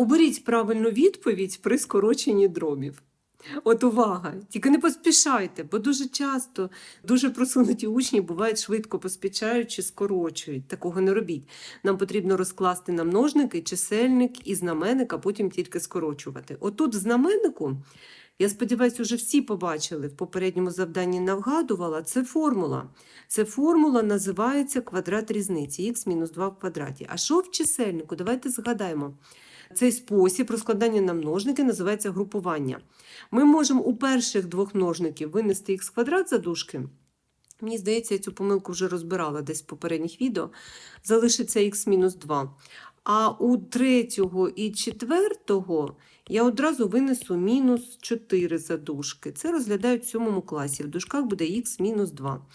Оберіть правильну відповідь при скороченні дробів. От увага! Тільки не поспішайте, бо дуже часто дуже просунуті учні бувають швидко поспішають чи скорочують. Такого не робіть. Нам потрібно розкласти на множники, чисельник і знаменник, а потім тільки скорочувати. Отут в знаменнику, я сподіваюся, вже всі побачили в попередньому завданні навгадувала, це формула. Це формула називається квадрат різниці, х мінус 2 в квадраті. А що в чисельнику? Давайте згадаємо. Цей спосіб розкладання на множники називається групування. Ми можемо у перших двох множників винести х квадрат за дужки. Мені здається, я цю помилку вже розбирала десь в попередніх відео. Залишиться х мінус 2. А у третього і четвертого я одразу винесу мінус 4 за дужки. Це розглядають в сьомому класі. В дужках буде х мінус 2.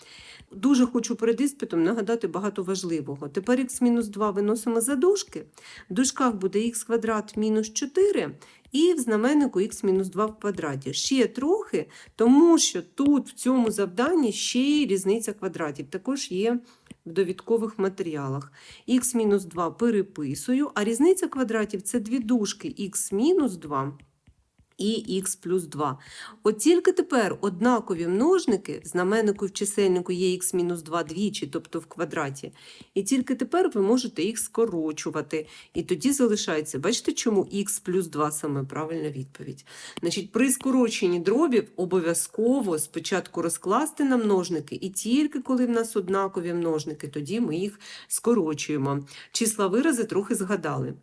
Дуже хочу перед іспитом нагадати багато важливого. Тепер х мінус 2 виносимо за дужки. В дужках буде х квадрат мінус 4 і в знаменнику х мінус 2 в квадраті. Ще трохи, тому що тут в цьому завданні ще й різниця квадратів. Також є в довідкових матеріалах. х мінус 2 переписую, а різниця квадратів це дві дужки х мінус 2 і х плюс 2. От тільки тепер однакові множники, в знаменнику в чисельнику є х мінус 2 двічі, тобто в квадраті. І тільки тепер ви можете їх скорочувати. І тоді залишається, бачите, чому х плюс 2 саме правильна відповідь. Значить, при скороченні дробів обов'язково спочатку розкласти на множники, і тільки коли в нас однакові множники, тоді ми їх скорочуємо. Числа вирази трохи згадали.